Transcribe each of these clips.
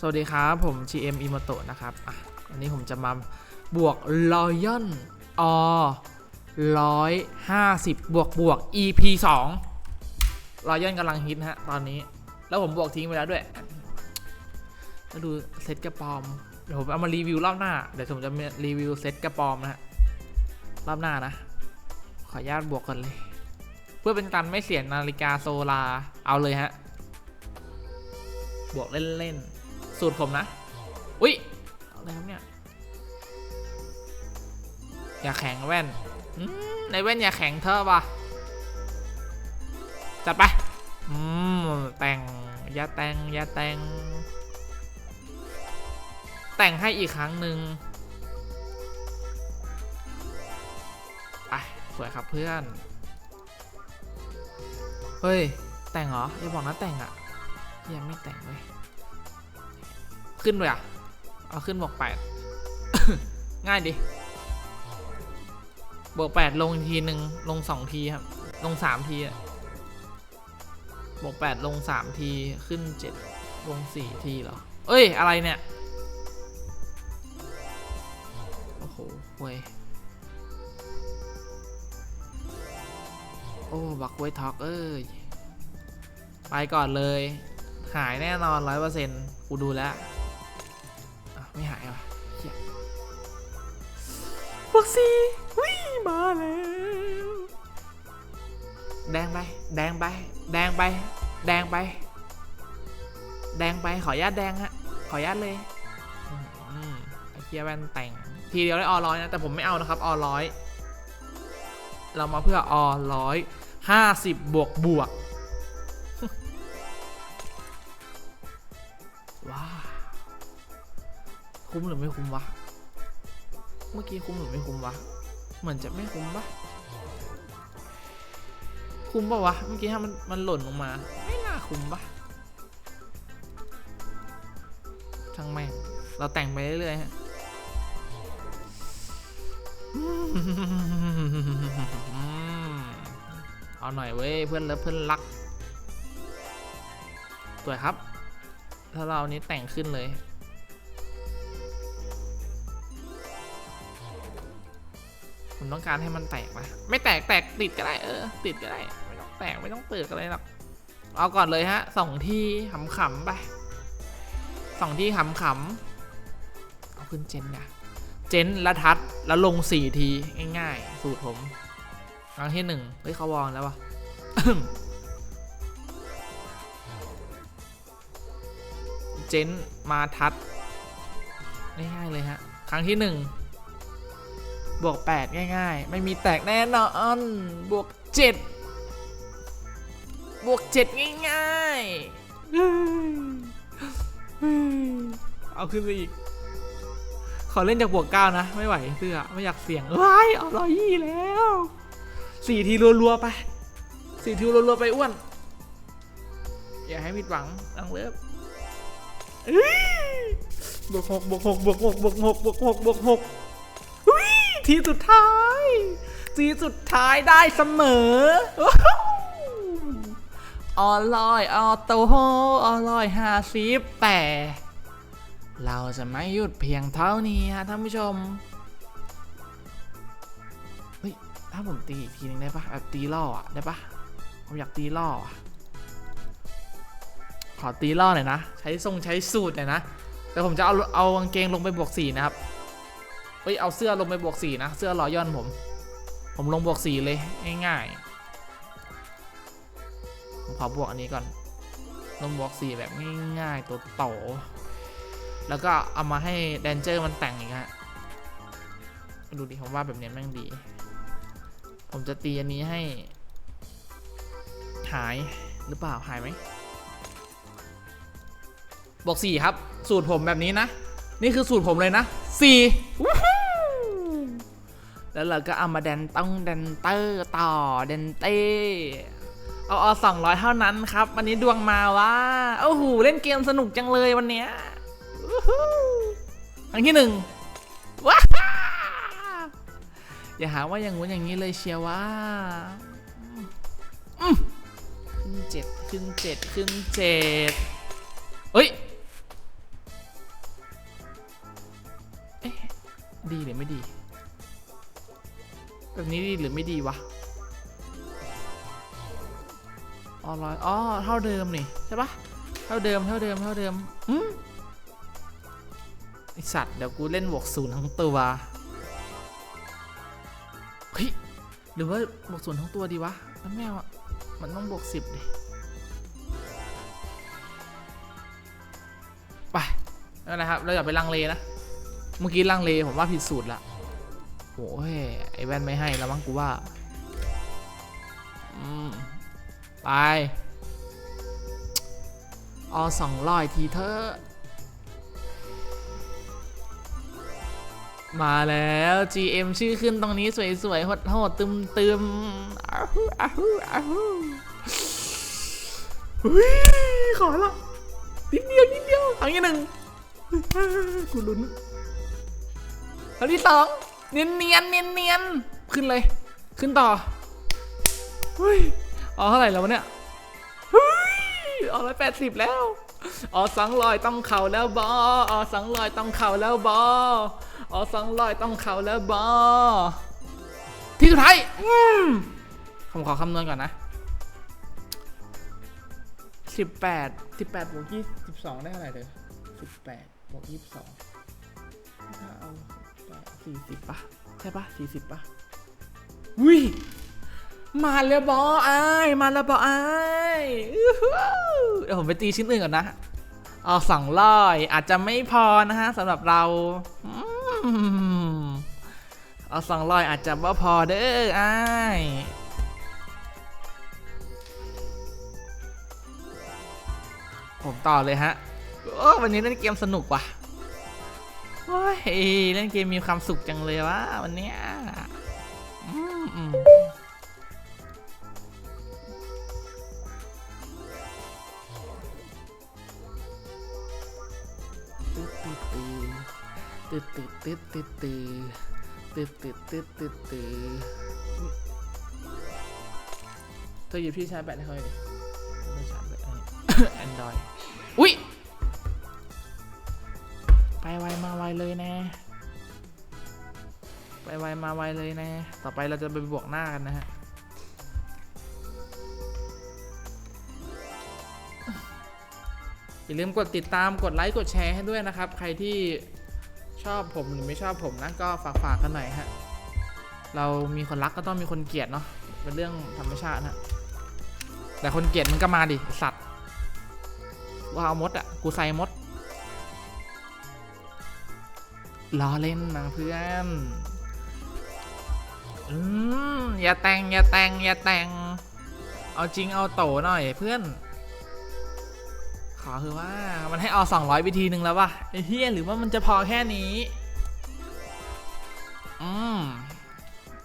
สวัสดีครับผม GM i m o t o นะครับอะวันนี้ผมจะมาบวก Lion o ร้อยห้าสิบบวกบวก EP 2 Lion กำลังฮิตฮะตอนนี้ แล้วผมบวกทิ้งไปแล้วด้วยแล้วดูเซตกระปอม เดี๋ยวผมเอามารีวิวรอบหน้า เดี๋ยวผมจะมารีวิวเซตกระปอมนะฮะ รอบหน้านะ ขออนุญาตบวกกันเลย เพื่อเป็นการไม่เสียนาฬิกาโซลา เอาเลยฮะ บวกเล่นๆ สูตรผมนะ อุ๊ยอะไรครับเนี่ยอย่าแข็งแว่นในแว่นอย่าแข็งเธอะวะจัดไปอืมแต่งอย่าแต่งอย่าแต่ง แต่งให้อีกครั้งหนึ่งไปสวยครับเพื่อน เฮ้ย แต่งเหรออย่าบอกนะแต่งอะยังไม่แต่งเลย ขึ้นเลยอะเอาขึ้นบอกแปดง่ายดิ บวกแปดลงทีหนึ่งลงสองทีครับ ลงสามทีอะบวกแปดลงสามทีขึ้นเจ็ดลงสี่ทีเหรอ เอ้ย อะไรเนี่ย โอ้โหเว้ยโอ้ บักไวท็อก เอ้ย ไปก่อนเลย หายแน่นอนร้อยเปอร์เซ็นต์กูดูแล้ว ว่ะเหี้ยพวกซีวิ่งมาแล้ว แดงไป แดงไป แดงไป แดงไป แดงไป ขอญาตแดงฮะ ขอญาตเลยไอ้เคียแว่นแต่ง ทีเดียวได้ออร้อยนะ แต่ผมไม่เอานะครับ ออร้อย เรามาเพื่ออร้อยห้าสิบบวกบวก คุ้มหรือไม่คุ้มวะ เมื่อกี้คุ้มหรือไม่คุ้มวะ เหมือนจะไม่คุ้มปะคุ้มปะวะ เมื่อกี้ถ้ามันมันหล่นลงมา ไม่น่าคุ้มปะช่างแม่งเราแต่งไปเรื่อยๆฮะเอาหน่อยเว้ยเพื่อนเลิฟเพื่อนรักสวยครับ ถ้าเรานี้แต่งขึ้นเลย ผมต้องการให้มันแตกนะไม่แตกแตกติดก็ได้เออ ติดก็ได้ไม่ต้องแตกไม่ต้องเปิดอะไรหรอกเอาก่อนเลยฮะสองที่ขำๆไปสองที่ขำๆเอาขึ้นเจนนะเจนและทัดแล้วลงสี่ทีง่ายๆ สูตรผมครั้งที่หนึ่งเฮ้ยเขาวองแล้ววะเจนมาทัดง่ายๆเลยฮะ ครั้งที่หนึ่ง บวก 8 ง่ายๆ ไม่มีแตกแน่นอนบวก 7 บวก 7 ง่ายๆ เอาขึ้นไปอีก ขอเล่นจากบวก 9 นะ ไม่ไหวเสื้อไม่อยากเสี่ยงว้ายเอาร้อยยี่แล้วสี่ทีรัวๆไปสี่ทีรัวๆไปอ้วน อย่าให้ผิดหวังนังเลิฟบวกหกบวกหกบวกหกบวกหกบวกหกบวกหก ทีสุดท้ายทีสุดท้ายได้เสมอว้าวออลอยออโตโฮออลอยห้าสิบแต่เราจะไม่หยุดเพียงเท่านี้ฮะท่านผู้ชมเฮ้ยถ้าผมตีอีกทีนึงได้ปะแบบตีล่ออะได้ปะผมอยากตีล่ออะขอตีล่อหน่อยนะ ใช้ทรงใช้สูตรหน่อยนะแต่ผมจะเอาเอากางเกงลงไปบวกสี่นะครับ เฮ้ยเอาเสื้อลงไปบวกสี่นะเสื้อรอย่อนผม ผมลงบวกสี่เลยง่ายๆผมขอบวกอันนี้ก่อน ลงบวกสี่แบบง่ายๆตัวโตแล้วก็เอามาให้แดนเจอร์มันแต่งอีกฮะดูดิผมว่าแบบนี้แม่งดี ผมจะตีอันนี้ให้ หายหรือเปล่าหายไหมบวกสี่ครับ สูตรผมแบบนี้นะ นี่คือสูตรผมเลยนะสี่แล้วเราก็เอามาแดนต้องแดนเตอร์ต่อแดนเต้เอาอสองร้อยเท่านั้นครับ วันนี้ดวงมาว่าโอ้โหเล่นเกมสนุกจังเลยวันเนี้ยวู้ฮู้ครั้งที่หนึ่งว้าอย่าหาว่าอย่างงู้นอย่างนี้เลยเชียวว่าขึ้นเจ็ดขึ้นเจ็ดขึ้นเจ็ดเฮ้ย แบบนี้ดีหรือไม่ดีวะอ๋อร้อยอ๋อเท่าเดิมนี่ใช่ปะเท่าเดิมเท่าเดิมเท่าเดิมอืมไอสัตว์เดี๋ยวกูเล่นบวกศูนย์ทั้งตัวเฮ้ยหรือว่าบวกศูนย์ทั้งตัวดีวะมันแมวอะมันต้องบวกสิบดิไปนั่นแหละครับ เราอย่าไปลังเลนะ เมื่อกี้ลังเลผมว่าผิดสูตรละโอ้ยไอแว่นไม่ให้แล้วมั้งกูว่าอืมไปเอาสองร้อยทีเถอมาแล้ว GM ชื่อขึ้นตรงนี้สวยๆโหดๆตึมๆอ้าวฮู้อ้าวฮู้อ้าวฮู้หุ้ขอละนิดเดียวนิดเดียวครั้งที่หนึ่งกูลุ้น ครั้งที่สองเนียนเนียนเนียนเนียนขึ้นเลย ขึ้นต่อเฮ้ยเอาเท่าไหร่แล้ววะเนี่ยเฮ้ยเอาร้อยแปดสิบแล้วอ๋อสังลอยต้องเข่าแล้วบออ๋อสังลอยต้องเข่าแล้วบออ๋อสังลอยต้องเข่าแล้วบอที่สุดท้ายผมขอคำนวณก่อนนะสิบแปดสิบแปดบวกยี่สิบสองได้เท่าไหร่เลยสิบแปดบวกยี่สิบสองถ้าเอา สี่สิบป่ะใช่ป่ะสี่สิบป่ะวิมาแล้วบอไอายมาแล้วบอไอายเดี๋ยวผมไปตีชิ้นอื่นก่อนนะ เอาสองร้อยอาจจะไม่พอนะฮะสำหรับเราอืมเอาสองร้อยอาจจะว่าพอเด้อไอายผมต่อเลยฮะโอ้วันนี้เล่นเกมสนุกว่ะ โอ้ยเล่นเกมมีความสุขจังเลยวะวันเนี้ยอืมอืมตึ๊ดตึ๊ดตึ๊ดตึ๊ดตึ๊ดตึ๊ดตึ๊ดตึ๊ดตึ๊ดตึ๊ดตึ๊ดตึ๊ดเธอหยิบพี่ชาร์จแบตให้เขาหน่อยดิไม่ชาร์จแบตแอนดรอยอุ้ย ไปไวมาไวเลยแน่ไปไวมาไวเลยแน่ต่อไปเราจะไปบวกหน้ากันนะฮะอย่าลืมกดติดตามกดไลค์กดแชร์ให้ด้วยนะครับ ใครที่ชอบผมหรือไม่ชอบผมนะก็ฝากฝากกันหน่อยฮะเรามีคนรักก็ต้องมีคนเกลียดเนาะเป็นเรื่องธรรมชาติฮะแต่คนเกลียดมันก็มาดิสัตว์ว่าเอามดอะกูใส่มด ล้อเล่นนะเพื่อนอืมอย่าแต่งอย่าแต่งอย่าแต่ง เอาจริงเอาโตหน่อยเพื่อน ขอคือว่ามันให้เอา200วิธีหนึ่งแล้ววะไอ้เฮียหรือว่ามันจะพอแค่นี้ อืม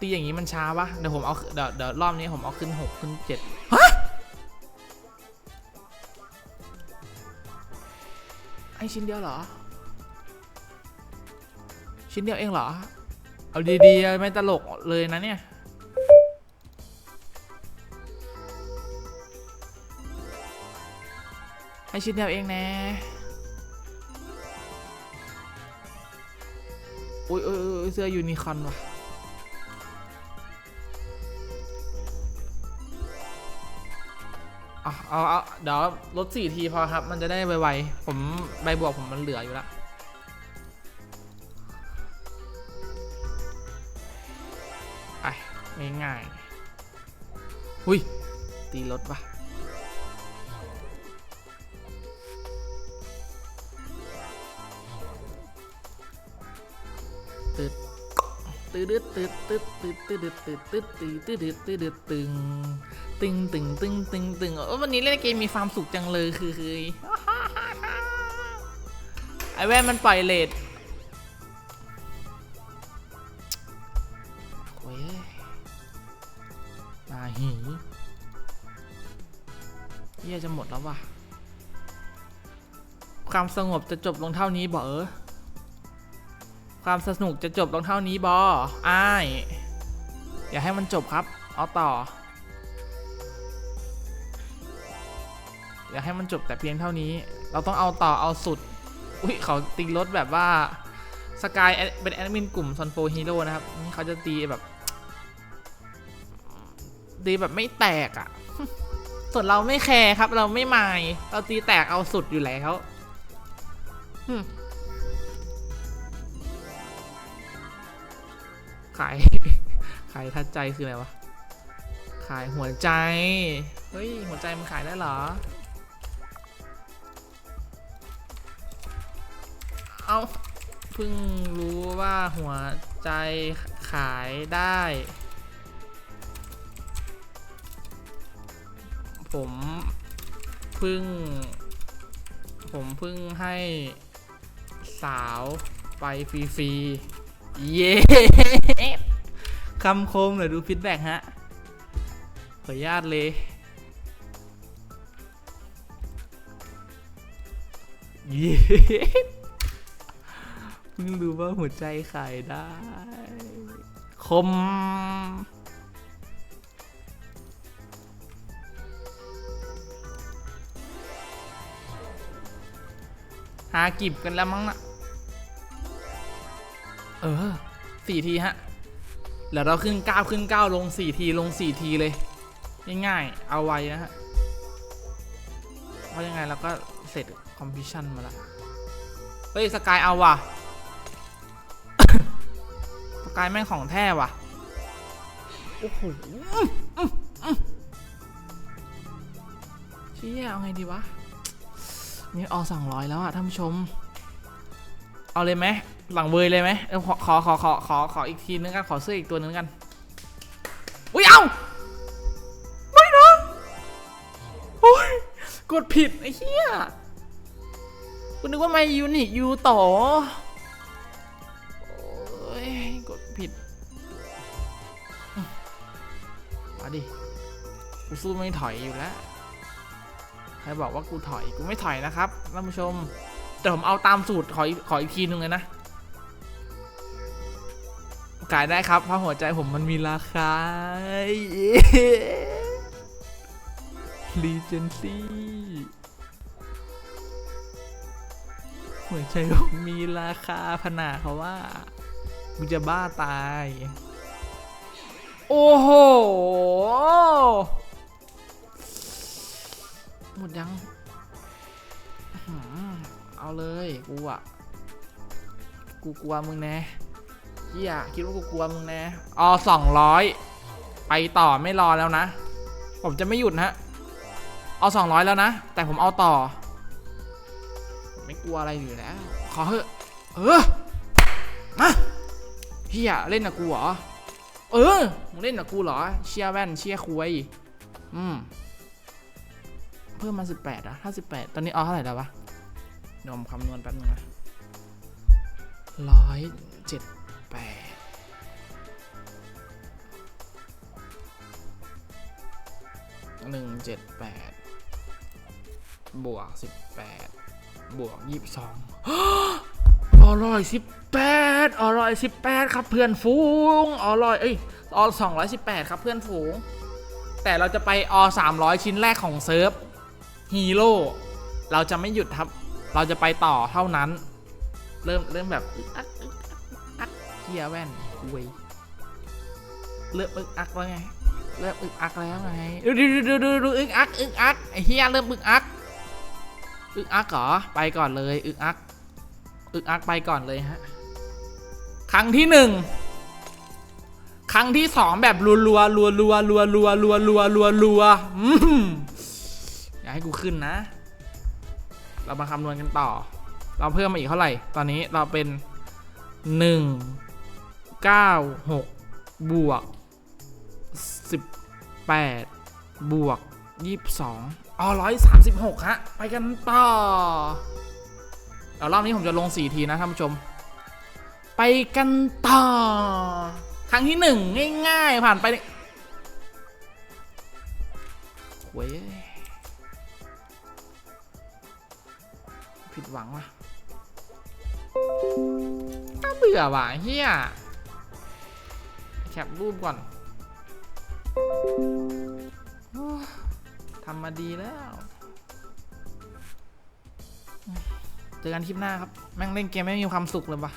ตีอย่างนี้มันช้าปะเดี๋ยวผมเอาเดี๋ยวเดี๋ยวรอบนี้ผมเอาขึ้น6ขึ้น7ฮะไอชิ้นเดียวเหรอ ชิ้นเดียวเองเหรอ เอาดีๆ ไม่ตลกเลยนะเนี่ย ให้ชิ้นเดียวเองน่อุ้ยเสื้อยูนิคอนว่ะอาเอาเอาเดี๋ยวลดสี่ทีพอครับ มันจะได้ไวๆผมใบบวกผมมันเหลืออยู่แล้ว ง่ายๆหุยตีรถปะตึดตืดตึดตึดตึดตึดตึดตึดตึดตึดตึดตึดตึงตึงตึงตึงตึงตึงเออวันนี้เล่นเกมมีความสุขจังเลยคือคือไอแว่นมันปล่อยเลท ยี่ยจะหมดแล้วว่ะ ความสงบจะจบลงเท่านี้บอเออความสนุกจะจบลงเท่านี้บออ้ายอย่าให้มันจบครับ เอาต่อ อย่าให้มันจบแต่เพียงเท่านี้ เราต้องเอาต่อเอาสุด อุ้ยเขาตีรถแบบว่าสกายเป็นแอดมินกลุ่มซอนโฟฮีโร่นะครับ เขาจะตีแบบ ตีแบบไม่แตกอะ่ะ ส่วนเราไม่แคร์ครับ เราไม่มายเราตีแตกเอาสุดอยู่แล้วหึขาย ขายทัดใจคืออะไรวะ ขายหัวใจ เฮ้ย หัวใจมันขายได้เหรอ เอาเพิ่งรู้ว่าหัวใจขายได้ ผมเพิ่ง ผมเพิ่งให้สาวไปฟรีๆ เย้คำคมหน่อยดูฟีดแบ็กฮะ ขออนุญาตเลย เย้เพิ่งรู้ว่าหัวใจขายได้ คม หากิบกันแล้วมั้งนะเออสี่ทีฮะแล้วเราขึ้นเก้าขึ้นเก้าลงสี่ทีลงสี่ทีเลยง่ายๆเอาไว้นะฮะเพราะยังไงเราก็เสร็จคอมพิชชั่นมาล้วเฮ้ยสกายเอาว่ะสกายแม่งของแท้ว่ะโอ้โหเชี่ยเอาไงดีวะ นี่ออสองร้อยแล้วอะท่านผู้ชม เอาเลยไหมหลังเบยเลยไหมขอขอขอขอขอขออีกทีนึงกันขอเสื้ออีกตัวนึงกันอุ้ยเอาไม่นะโอ้ยกดผิดไอ้เหี้ยกูนึกว่าไม่ยูนิยูต่อโอ้ยกดผิดมาดิกูสู้ไม่ถอยอยู่แล้ว ใครบอกว่ากูถอยกูไม่ถอยนะครับท่านผู้ชม แต่ผมเอาตามสูตรขออีขออีกทีนึงเลยนะขายได้ครับเพราะหัวใจผมมันมีราคาลีเจนซี่หัวใจผมมีราคาพนาเขาว่ามึงจะบ้าตาย โอ้โห หมดยังเอาเลยกูอะกูกลัวมึงแน่เฮียคิดว่ากูกลัวมึงแน่อ๋อสองร้อยไปต่อไม่รอแล้วนะ ผมจะไม่หยุดนะเอาสองร้อยแล้วนะ แต่ผมเอาต่อ ไม่กลัวอะไรอยู่แล้ว ขอเถอะเออมาเฮียเล่นกับกูเหรอ เออ มึงเล่นกับกูเหรอ เชียร์แว่นเชียร์คุย อืม เพิ่มมา 18อะถ้า18ตอนนี้เอเท่าไหร่แล้ววะเดี๋ยวผมคำนวณแป๊บนึงนะร้อยเจ็ดแปดหนึ่งเจ็ดแปดบวกสิบแปดบวกยี่สิบสองอร่อยสิบแปดอร่อยสิบแปดครับเพื่อนฝูงอร่อยเอ้ยอสองร้อยสิบแปดครับเพื่อนฝูง แต่เราจะไปอสามร้อยชิ้นแรกของเซิร์ฟ ฮีโร่เราจะไม่หยุดครับ เราจะไปต่อเท่านั้น เริ่มเริ่มแบบอึกอักอักอึกอักเกียแว่นคุยเริ่มอึกอักแล้วไงเริ่มอึกอักแล้วไงดูดูดูดูดูอึกอักอึกอักไอเฮียเริ่มอึกอักอึกอักเหรอไปก่อนเลยอึกอักอึกอักไปก่อนเลยฮะครั้งที่หนึ่งครั้งที่สองแบบรัวรัวรัวรัวรัวรัวรัวรัวรัวรัวอืม ให้กูขึ้นนะ เรามาคำนวณกันต่อ เราเพิ่มมาอีกเท่าไหร่ ตอนนี้เราเป็น 1 9 6 บวก 18 บวก 22อ๋อ136 ฮะ ไปกันต่อเดี๋ยวรอบนี้ผมจะลง 4 ทีนะท่านผู้ชม ไปกันต่อ ครั้งที่ 1 ง่าย ๆ ผ่านไปเว้ย ผิดหวังว่ะน่าเบื่อว่ะเฮียแคปรูปก่อนทำมาดีแล้ว เจอกันคลิปหน้าครับ แม่งเล่นเกมไม่มีความสุขเลยว่ะ